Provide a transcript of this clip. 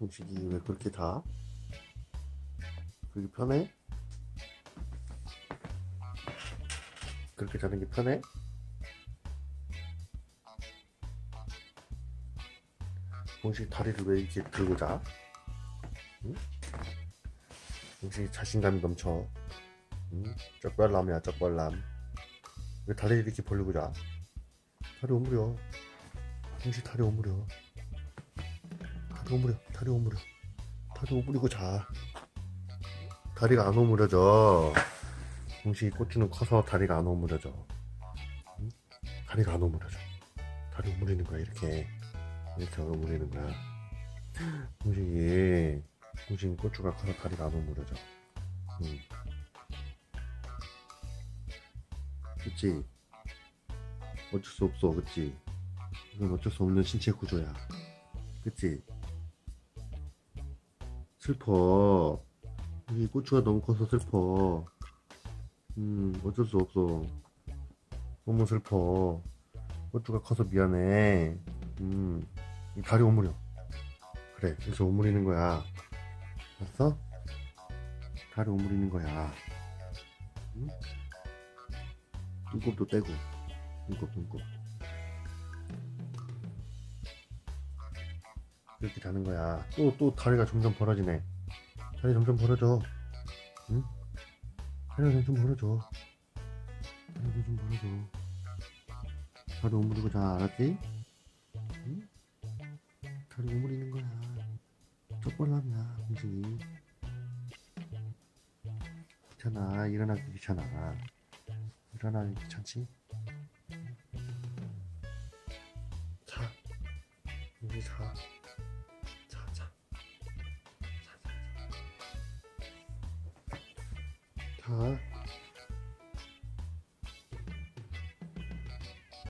공식이 왜 그렇게 다? 그게 편해? 그렇게 자는 게 편해? 공식 다리를 왜 이렇게 들고 자? 응? 공식 자신감이 넘쳐. 응? 쩍벌남이야 쩍벌남. 왜 다리를 이렇게 벌리고 자? 다리 오므려. 공식 다리 오므려. 다리 오므려. 다리 오므려. 다리 오므리고 자. 다리가 안 오므려져. 공식이 고추는 커서 다리가 안 오므려져. 응? 다리가 안 오므려져. 다리 오므리는 거야 이렇게. 이렇게 오므리는 거야. 공식이 공식이 고추가 커서 다리가 안 오므려져. 응. 그치? 어쩔 수 없어, 그치? 이건 어쩔 수 없는 신체 구조야. 그치? 슬퍼. 이 고추가 너무 커서 슬퍼. 음, 어쩔 수 없어. 너무 슬퍼. 고추가 커서 미안해. 음, 이 다리 오므려. 그래, 그래서 오므리는 거야. 알았어? 다리 오므리는 거야. 응? 눈곱도 떼고, 눈곱, 눈곱. 이렇게 자는 거야. 또, 또 다리가 점점 벌어지네. 다리 점점 벌어져. 응? 다리가 점점 벌어져. 다리가 좀 벌어져. 다리 오므리고 자, 알았지? 응? 다리 오므리는 거야. 쩍벌남이야, 공식이. 귀찮아, 일어나기 귀찮아. 일어나기 귀찮지? 자, 자. 자, 자, 자. 자.